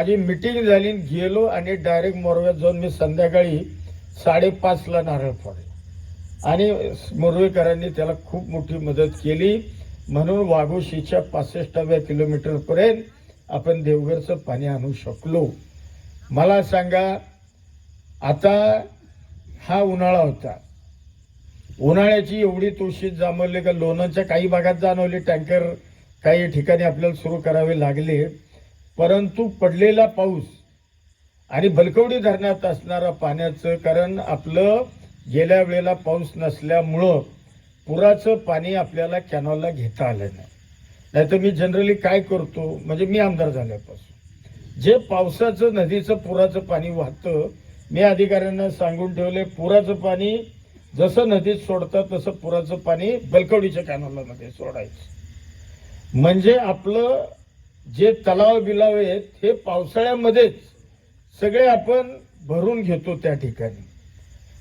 माझी मिटिंग झाली गेलो आणि डायरेक्ट मोरव्यात जाऊन मी संध्याकाळी साडेपाचला नारळ फोडले. आणि मोरवेकरांनी त्याला खूप मोठी मदत केली. म्हणून वाघोशीच्या पासष्टाव्या किलोमीटरपर्यंत आपण देवघरचं पाणी आणू शकलो. मला सांगा आता हा उन्हाळा होता. उन्हाळ्याची एवढी तुळशीत जांभवली का? लोणच्या काही भागात जाणवली टँकर काही ठिकाणी आपल्याला सुरू करावे लागले. परंतु पडलेला पाऊस आणि बलकवडी धरणात असणारा पाण्याचं कारण आपलं गेल्या वेळेला पाऊस नसल्यामुळं पुराचं पाणी आपल्याला कॅनॉलला घेता आलं नाही. नाहीतर मी जनरली काय करतो म्हणजे मी आमदार झाल्यापासून. जे पावसाचं नदीचं पुराचं पाणी वाहतं मी अधिकाऱ्यांना सांगून ठेवले पुराचं पाणी जसं नदीत सोडतात तसं पुराचं पाणी बलकवडीच्या कॅनॉलमध्ये सोडायचं. म्हणजे आपलं जे तलाव बिलाव आहेत हे पावसाळ्यामध्येच सगळे आपण भरून घेतो त्या ठिकाणी.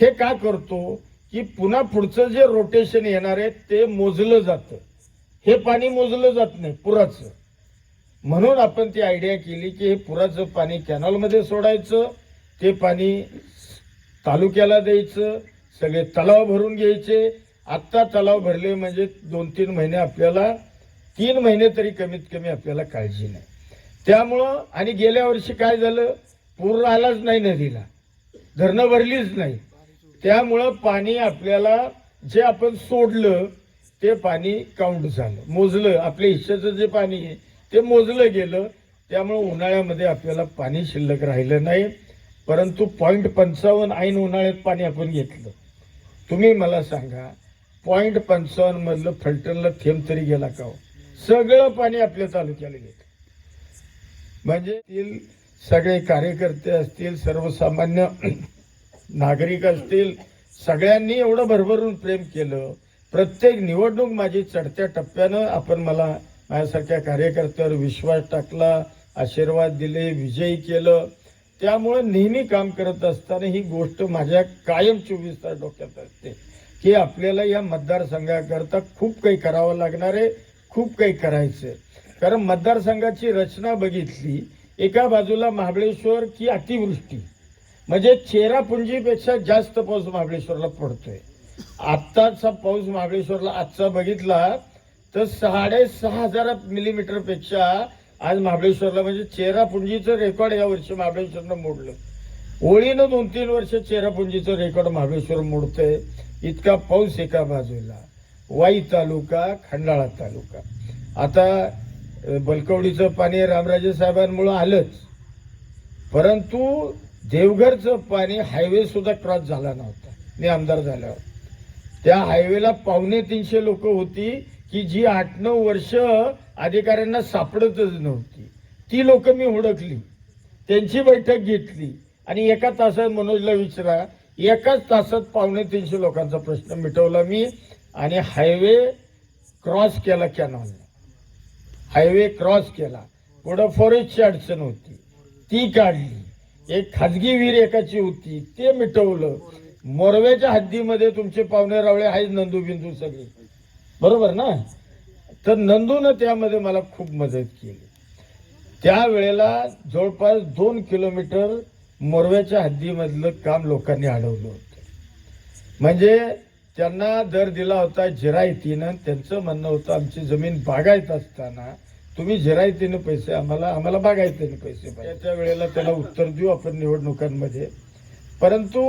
हे का करतो? की पुन्हा पुढचं जे रोटेशन येणार आहे ते मोजलं जातं. हे पाणी मोजलं जात नाही पुराचं. म्हणून आपण ती आयडिया केली की हे पुराचं पाणी कॅनॉलमध्ये सोडायचं ते पाणी तालुक्याला द्यायचं सगळे तलाव भरून घ्यायचे. आत्ता तलाव भरले म्हणजे दोन तीन महिने आपल्याला तीन महिने तरी कमीत कमी आपल्याला काळजी नाही. त्यामुळं आणि गेल्या वर्षी काय झालं? पूर आलाच नाही नदीला. धरणं भरलीच नाही. त्यामुळं पाणी आपल्याला जे आपण सोडलं ते पाणी काउंट झालं. मोजलं आपल्या हिश्श्याचं जे पाणी आहे ते मोजलं गेलं. त्यामुळं उन्हाळ्यामध्ये आपल्याला पाणी शिल्लक राहिलं नाही. परंतु पॉईंट पंचावन्न ऐन उन्हाळ्यात पाणी आपण घेतलं. तुम्ही मला सांगा पॉईंट पंचावन्नमधलं मधलं थेंब तरी गेला का हो? सगळं पाणी आपल्या तालुक्याला घेतलं म्हणजे सगळे कार्यकर्ते असतील सर्वसामान्य नागरिक असतील सगळ्यांनी एवढं भरभरून प्रेम केलं. प्रत्येक निवडणूक माझी चढत्या टप्प्यानं आपण मला माझ्यासारख्या कार्यकर्त्यावर विश्वास टाकला आशीर्वाद दिले विजयी केलं. त्यामुळं नेहमी काम करत असताना ही गोष्ट माझ्या कायम चोवीस तास डोक्यात असते. की आपल्याला या मतदारसंघाकरता खूप काही करावं लागणार आहे. खूप काही करायचं. आहे कारण मतदारसंघाची रचना बघितली एका बाजूला महाबळेश्वर की अतिवृष्टी. म्हणजे चेरापुंजीपेक्षा जास्त पाऊस महाबळेश्वरला पडतोय. आत्ताचा पाऊस महाबळेश्वरला आजचा बघितला तर साडेसहा हजार मिलीमीटरपेक्षा आज महाबळेश्वरला म्हणजे चेरापुंजीचं रेकॉर्ड या वर्षी महाबळेश्वरनं मोडलं. ओळीनं दोन तीन वर्ष चेरापुंजीचं रेकॉर्ड महाबळेश्वर मोडतंय. इतका पाऊस एका बाजूला. वाई तालुका खंडाळा तालुका. आता बलकवडीचं पाणी रामराजे साहेबांमुळं आलंच. परंतु देवघरचं पाणी हायवे सुद्धा क्रॉस झाला नव्हता. मी आमदार झाल्यावर. त्या हायवेला पावणे तीनशे लोक होती की जी आठ नऊ वर्ष अधिकाऱ्यांना सापडतच नव्हती. ती लोक मी हुडकली. त्यांची बैठक घेतली. आणि एका तासात मनोजला विचारा एकाच तासात पावणे तीनशे लोकांचा प्रश्न मिटवला मी. आणि हायवे क्रॉस केला कॅनॉल हायवे क्रॉस केला. पुढं फॉरेस्टची अडचण होती. ती काढली. एक खाजगी विहीर एकाची होती. ते मिटवलं. मोरव्याच्या हद्दीमध्ये तुमचे पाहुणे रावळे आहेत नंदू बिंदू सगळे. बरोबर ना? तर नंदूनं त्यामध्ये मला खूप मदत केली. त्यावेळेला जवळपास दोन किलोमीटर मोरव्याच्या हद्दीमधलं काम लोकांनी अडवलं होतं. म्हणजे त्यांना दर दिला होता जिरायतीनं. त्यांचं म्हणणं होतं आमची जमीन बागायत असताना तुम्ही जिरायतीनं पैसे आम्हाला आम्हाला बागायतीनं पैसे त्या वेळेला त्याला उत्तर देऊ आपण निवडणुकांमध्ये. परंतु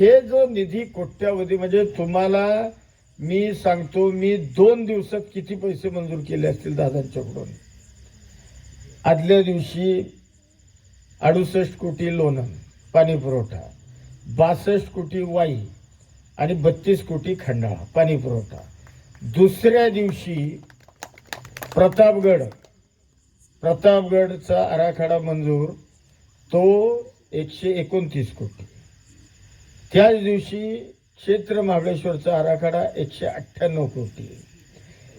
हे जो निधी कोट्यावधी म्हणजे तुम्हाला मी सांगतो मी दोन दिवसात किती पैसे मंजूर केले असतील दादांच्याकडून? आदल्या दिवशी अडुसष्ट कोटी लोणन पाणी पुरवठा बासष्ट कोटी वाई आणि बत्तीस कोटी खंडाळा पाणी पुरवठा. दुसऱ्या दिवशी प्रतापगड प्रतापगडचा आराखडा मंजूर तो एकशे एकोणतीस कोटी. त्याच दिवशी क्षेत्र महाबळेश्वरचा आराखडा एकशे अठ्ठ्याण्णव कोटी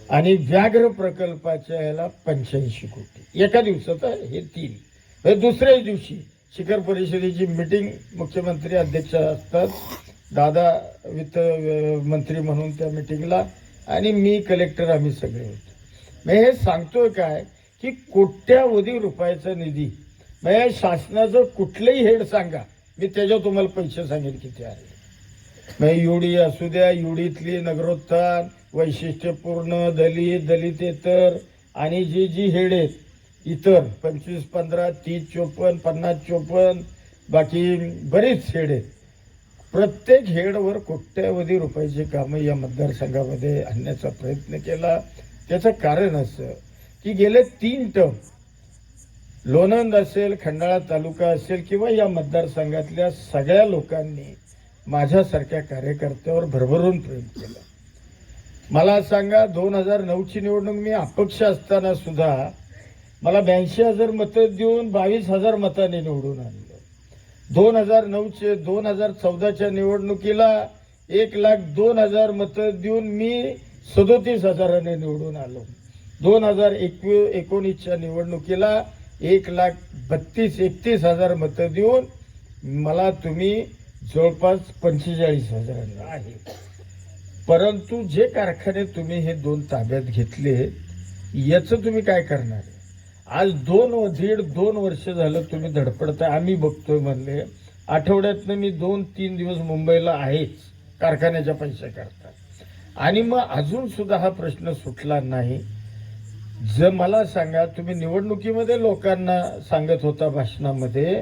आणि व्याघ्र प्रकल्पाच्या याला पंच्याऐंशी कोटी. एका दिवसात हे तीन. दुसऱ्याच दिवशी शिखर परिषदेची मीटिंग मुख्यमंत्री अध्यक्ष असतात. दादा वित्त मंत्री म्हणून त्या मिटिंगला आणि मी कलेक्टर आम्ही सगळे होतो. मी हे सांगतोय काय की कोट्यावधी रुपयाचा निधी म्हणजे शासनाचं कुठलंही हेड सांगा. मी त्याच्यावर तुम्हाला पैसे सांगेन किती आहे. म्हणजे युडी असू द्या युडीतली नगरोत्थान वैशिष्ट्यपूर्ण दलित दलितेतर आणि जी जी हेड आहेत इतर पंचवीस पंधरा तीस चोपन्न पन्नास चोपन्न बाकी बरीच हेड आहेत. प्रत्येक हेडवर कोट्यावधी रुपयाची कामं या मतदारसंघामध्ये आणण्याचा प्रयत्न केला. त्याचं कारण असं की गेले तीन टर्म लोणंद असेल खंडाळा तालुका असेल किंवा या मतदारसंघातल्या सगळ्या लोकांनी माझ्यासारख्या कार्यकर्त्यावर भरभरून प्रेम केलं. मला सांगा दोन हजार नऊची निवडणूक मी अपक्ष असताना सुद्धा मला ब्याऐंशी हजार मतं देऊन बावीस हजार मतांनी निवडून आणलं. दोन हजार नऊचे दोन हजार चौदाच्या निवडणुकीला एक लाख दोन हजार मतं देऊन मी सदोतीस हजाराने निवडून आलो. दोन हजार एकवी एकोणीसच्या निवडणुकीला एक लाख बत्तीस एकतीस हजार मतं देऊन मला तुम्ही जवळपास पंचेचाळीस हजारांना आहे. परंतु जे कारखाने तुम्ही हे दोन ताब्यात घेतले याचं तुम्ही काय करणार? आहे आज दोन व दीड दोन वर्ष झालं तुम्ही धडपडताय. आम्ही बघतोय म्हणले आठवड्यातनं मी दोन तीन दिवस मुंबईला आहेच. कारखान्याच्या पैसे करता आणि मग अजून सुद्धा हा प्रश्न सुटला नाही. जर मला सांगा तुम्ही निवडणुकीमध्ये लोकांना सांगत होता भाषणामध्ये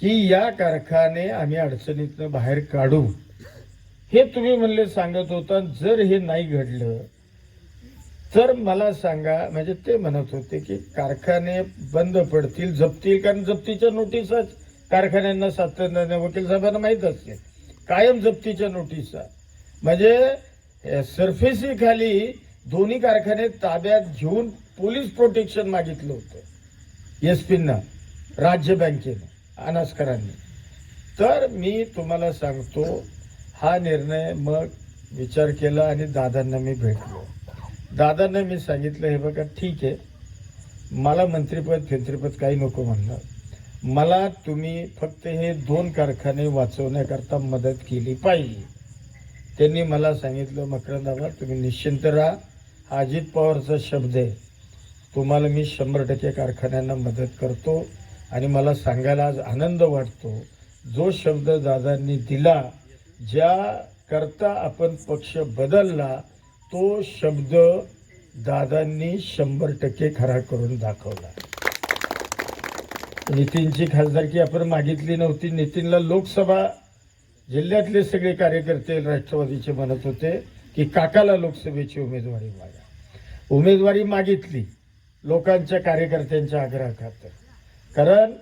की या कारखाने आम्ही अडचणीतनं बाहेर काढू. हे तुम्ही म्हणले सांगत होता. जर हे नाही घडलं तर मला सांगा म्हणजे ते म्हणत होते की कारखाने बंद पडतील जप्तील कारण जप्तीच्या नोटीसच कारखान्यांना सातत्याने वकील साहेबांना माहीत असते. कायम जप्तीच्या नोटीसा. म्हणजे सरफेसी खाली दोन्ही कारखाने ताब्यात घेऊन पोलीस प्रोटेक्शन मागितलं होतं. एस पींना राज्य बँकेनं अनास्करांनी. तर मी तुम्हाला सांगतो हा निर्णय मग विचार केला आणि दादांना मी भेटलो. दादांना मी सांगितलं हे बघा ठीक आहे. मला मंत्रिपद फिंत्रीपद काही नको म्हणलं मला तुम्ही फक्त हे दोन कारखाने वाचवण्याकरता मदत केली पाहिजे. त्यांनी मला सांगितलं मकरंदाबा तुम्ही निश्चिंत राहा. हा अजित पवारचा शब्द आहे. तुम्हाला मी शंभर टक्के कारखान्यांना मदत करतो आणि मला सांगायला आज आनंद वाटतो. जो शब्द दादांनी दिला ज्या करता आपण पक्ष बदलला तो शब्द दादांनी शंभर टक्के खरा करून दाखवला. नितीनची खासदारकी आपण मागितली नव्हती. नितीनला लोकसभा जिल्ह्यातले सगळे कार्यकर्ते राष्ट्रवादीचे म्हणत होते की काकाला लोकसभेची उमेदवारी मागा. उमेदवारी मागितली लोकांच्या कार्यकर्त्यांच्या आग्रहाखातर. कारण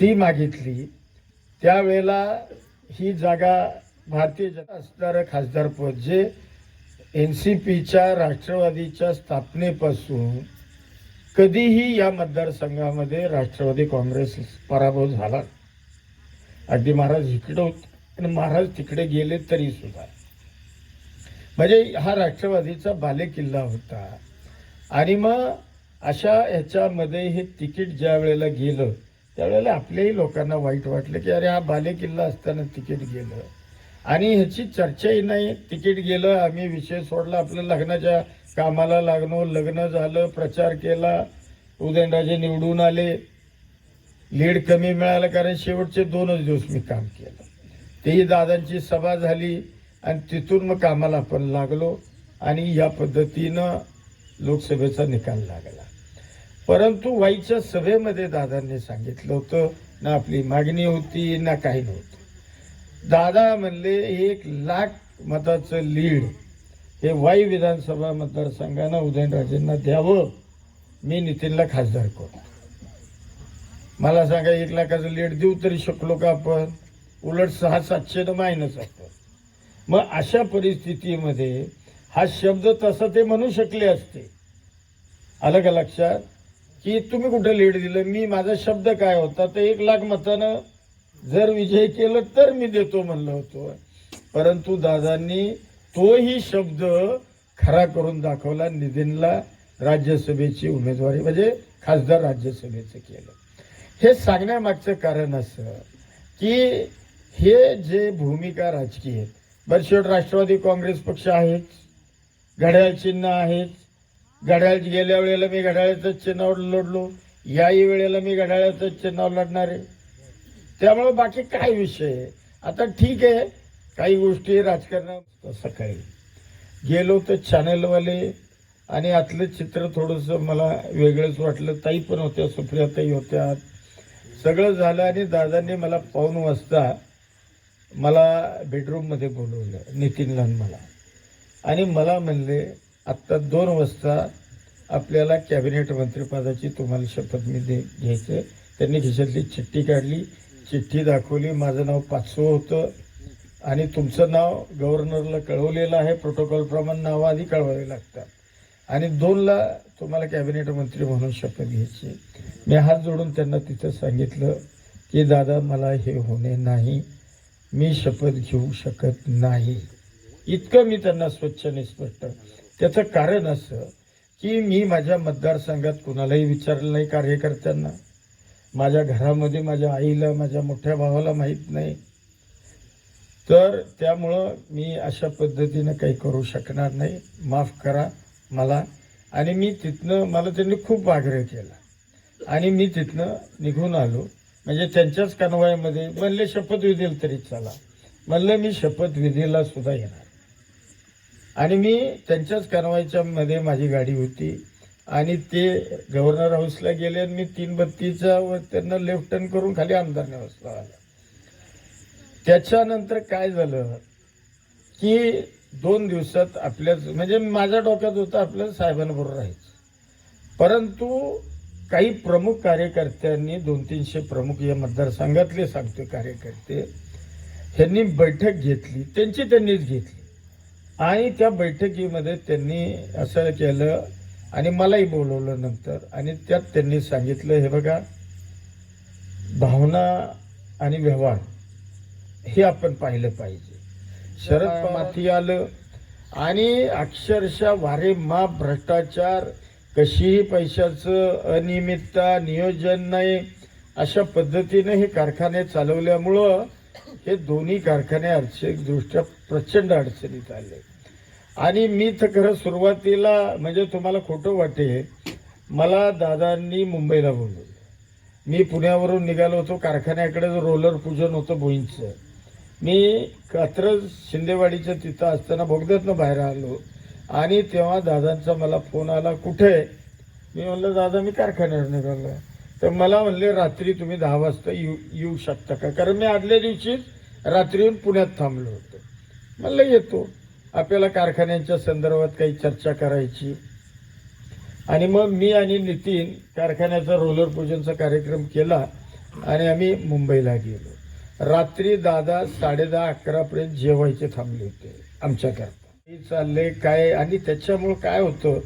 ती मागितली त्यावेळेला ही जागा भारतीय जनता असणारं खासदारपद जे एन सी पीच्या राष्ट्रवादीच्या स्थापनेपासून कधीही या मतदारसंघामध्ये राष्ट्रवादी काँग्रेस पराभव झाला अगदी महाराज इकडे होते आणि महाराज तिकडे गेले तरी सुद्धा. म्हणजे हा राष्ट्रवादीचा बालेकिल्ला होता. आणि मग अशा ह्याच्यामध्ये हे तिकीट ज्या वेळेला गेलं त्यावेळेला आपल्याही लोकांना वाईट वाटलं की अरे हा बालेकिल्ला असताना तिकीट गेलं. आणि ह्याची चर्चाही नाही. तिकीट गेलं आम्ही विषय सोडला. आपलं लग्नाच्या कामाला लागलो. लग्न झालं प्रचार केला. उदयनराजे निवडून आले. लीड कमी मिळालं कारण शेवटचे दोनच दिवस मी काम केलं. तेही दादांची सभा झाली आणि तिथून मग कामाला आपण लागलो आणि या पद्धतीनं लोकसभेचा निकाल लागला. परंतु वाईच्या सभेमध्ये दादांनी सांगितलं होतं ना आपली मागणी होती ना काही नव्हतं. दादा म्हणले एक लाख मताचं लीड हे वाई विधानसभा मतदारसंघानं उदयनराजेंना द्यावं. मी नितीनला खासदार करतो. मला सांगा एक लाखाचं लीड देऊ तरी शकलो का आपण? उलट सहा सातशेनं मायनस आपण मग अशा परिस्थितीमध्ये हा शब्द तसा ते म्हणू शकले असते. आलं का लक्षात? की तुम्ही कुठं लीड दिलं? मी माझा शब्द काय होता? तर एक लाख मतानं जर विजय केलं तर मी देतो म्हणलं होतो. परंतु दादांनी तोही शब्द खरा करून दाखवला नितीनला राज्यसभेची उमेदवारी म्हणजे खासदार राज्यसभेचं केलं. हे सांगण्यामागचं कारण असं की हे जे भूमिका राजकीय आहेत बरं राष्ट्रवादी काँग्रेस पक्ष आहेच घड्याळ चिन्ह आहेच घड्याळ गेल्या वेळेला मी घड्याळाच्या चिन्हावर लढलो याही वेळेला मी घड्याळ्याचं चिन्हावर लढणार. आहे त्यामुळं बाकी काय विषय? आहे आता ठीक आहे. काही गोष्टी राजकारणात सकाळी गेलो तर चॅनलवाले आणि आतलं चित्र थोडंसं मला वेगळंच वाटलं. ताई पण होत्या सुप्रिया ताई होत्या. सगळं झालं आणि दादांनी मला पाऊन वाजता मला बेडरूममध्ये बोलवलं नितीनला आणि मला. आणि मला म्हणले आत्ता दोन वाजता आपल्याला कॅबिनेट मंत्रिपदाची तुम्हाला शपथ मी दे घ्यायचं आहे. त्यांनी खिशातली चिठ्ठी काढली. चिठ्ठी दाखवली. माझं नाव पाचवं होतं. आणि तुमचं नाव गव्हर्नरला कळवलेलं आहे. प्रोटोकॉलप्रमाणे नावं आधी कळवावी लागतात. आणि दोनला तुम्हाला कॅबिनेट मंत्री म्हणून शपथ घ्यायची. मी हात जोडून त्यांना तिथं सांगितलं की दादा मला हे होणे नाही. मी शपथ घेऊ शकत नाही. इतकं मी त्यांना स्वच्छ आणि स्पष्ट. त्याचं कारण असं की मी माझ्या मतदारसंघात कुणालाही विचारलं नाही कार्यकर्त्यांना. माझ्या घरामध्ये माझ्या आईला माझ्या मोठ्या भावाला माहीत नाही. तर त्यामुळं मी अशा पद्धतीनं काही करू शकणार नाही. माफ करा मला. आणि मी तिथनं मला त्यांनी खूप आग्रह केला. आणि मी तिथनं निघून आलो. म्हणजे त्यांच्याच कनवायमध्ये म्हणले शपथविधीला तरी चला. म्हणलं मी शपथविधीला सुद्धा येणार. आणि मी त्यांच्याच कनवायच्या मध्ये माझी गाडी होती. आणि ते गव्हर्नर हाऊसला गेले आणि मी तीन बत्तीचा व त्यांना लेफ्ट टर्न करून खाली आमदार हाऊसला आला. त्याच्यानंतर काय झालं? की दोन दिवसात आपल्याच म्हणजे माझ्या डोक्यात होतं आपल्या साहेबांबरोबर राहायचं. परंतु काही प्रमुख कार्यकर्त्यांनी दोन तीनशे प्रमुख या मतदारसंघातले सांगते कार्यकर्ते ह्यांनी बैठक घेतली त्यांची त्यांनीच घेतली. आणि त्या बैठकीमध्ये त्यांनी असं केलं आणि मलाही बोलवलं नंतर. आणि त्यात त्यांनी सांगितलं हे बघा भावना आणि व्यवहार हे आपण पाहिलं पाहिजे. शरद माथी आलं आणि अक्षरशः वारे माप भ्रष्टाचार कशीही पैशाचं अनियमितता नियोजन नाही अशा पद्धतीने हे कारखाने चालवल्यामुळं हे दोन्ही कारखाने आर्थिकदृष्ट्या प्रचंड अडचणीत आले. आणि मी तर खरं सुरुवातीला म्हणजे तुम्हाला खोटं वाटे मला दादांनी मुंबईला बोलवलं. मी पुण्यावरून निघालो होतो कारखान्याकडे रोलर पूजन होतं भुईंचं. मी कात्रज शिंदेवाडीच्या तिथं असताना बोगद्यातनं बाहेर आलो. आणि तेव्हा दादांचा मला फोन आला कुठे? मी म्हणलं दादा मी कारखान्यावर निघालो तर मला म्हणले रात्री तुम्ही दहा वाजता येऊ येऊ शकता का? कारण मी आदल्या दिवशीच रात्री येऊन पुण्यात थांबलो होतो. म्हणलं येतो. आपल्याला कारखान्यांच्या संदर्भात काही चर्चा करायची. आणि मग मी आणि नितीन कारखान्याचा रोलर पूजनचा कार्यक्रम केला आणि आम्ही मुंबईला गेलो. रात्री दादा साडेदहा अकरापर्यंत जेवायचे थांबले होते आमच्याकरता. हे चालले काय आणि त्याच्यामुळं काय होतं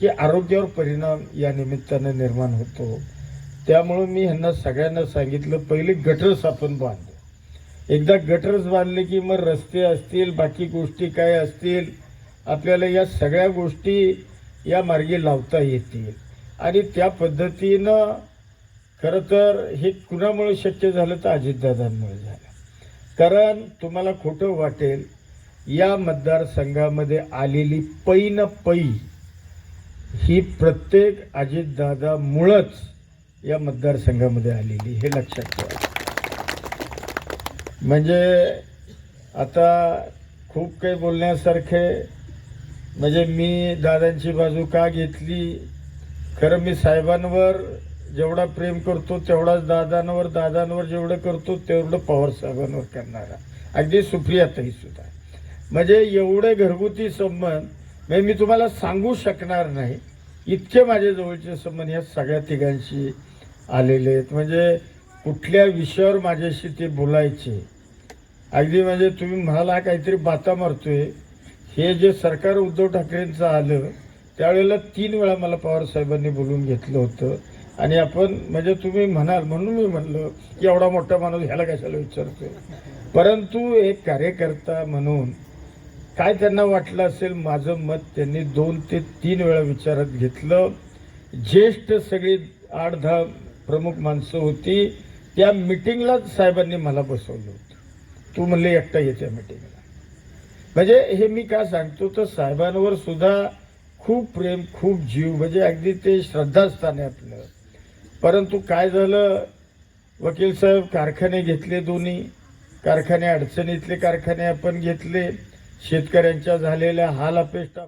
की आरोग्यावर परिणाम या निमित्तानं निर्माण होतो. त्यामुळं मी ह्यांना सगळ्यांना सांगितलं पहिले गटर आपण बांध. एकदा गटरच बांधले की मग रस्ते असतील बाकी गोष्टी काय असतील आपल्याला या सगळ्या गोष्टी या मार्गी लावता येतील. आणि त्या पद्धतीनं खरं तर हे कुणामुळे शक्य झालं तर अजितदादांमुळे झालं. कारण तुम्हाला खोटं वाटेल या मतदारसंघामध्ये आलेली पै न पै ही प्रत्येक अजितदादामुळंच या मतदारसंघामध्ये आलेली हे लक्षात ठेवा. म्हणजे आता खूप काही बोलण्यासारखे म्हणजे मी दादांची बाजू का घेतली? खरं मी साहेबांवर जेवढा प्रेम करतो तेवढाच दादांवर दादांवर जेवढं करतो तेवढं पवार साहेबांवर करणारा. अगदी सुप्रियातही सुद्धा. म्हणजे एवढे घरगुती संबंध म्हणजे मी तुम्हाला सांगू शकणार नाही. इतके माझ्या जवळचे संबंध या सगळ्या तिघांशी आलेले आहेत. म्हणजे कुठल्या विषयावर माझ्याशी ते बोलायचे? अगदी म्हणजे तुम्ही म्हणाला काहीतरी बाता मारतोय. हे जे सरकार उद्धव ठाकरेंचं आलं त्यावेळेला तीन वेळा मला पवार साहेबांनी बोलून घेतलं होतं. आणि आपण म्हणजे तुम्ही म्हणाल म्हणून मी म्हणलं की एवढा मोठा माणूस ह्याला कशाला विचारतोय? परंतु एक कार्यकर्ता म्हणून काय त्यांना वाटलं असेल माझं मत त्यांनी दोन ते तीन वेळा विचारात घेतलं. ज्येष्ठ सगळी आठ दहा प्रमुख माणसं होती. त्या मिटिंगलाच साहेबांनी मला बसवलं होतं. तू म्हणले एकटा येत्या मिटिंगला. म्हणजे हे मी का सांगतो तर साहेबांवर सुद्धा खूप प्रेम खूप जीव म्हणजे अगदी ते श्रद्धास्थान आहे आपलं. परंतु काय झालं वकील साहेब कारखाने घेतले दोन्ही. कारखाने अडचणीतले कारखाने आपण घेतले. शेतकऱ्यांच्या झालेल्या हाल अपेष्टा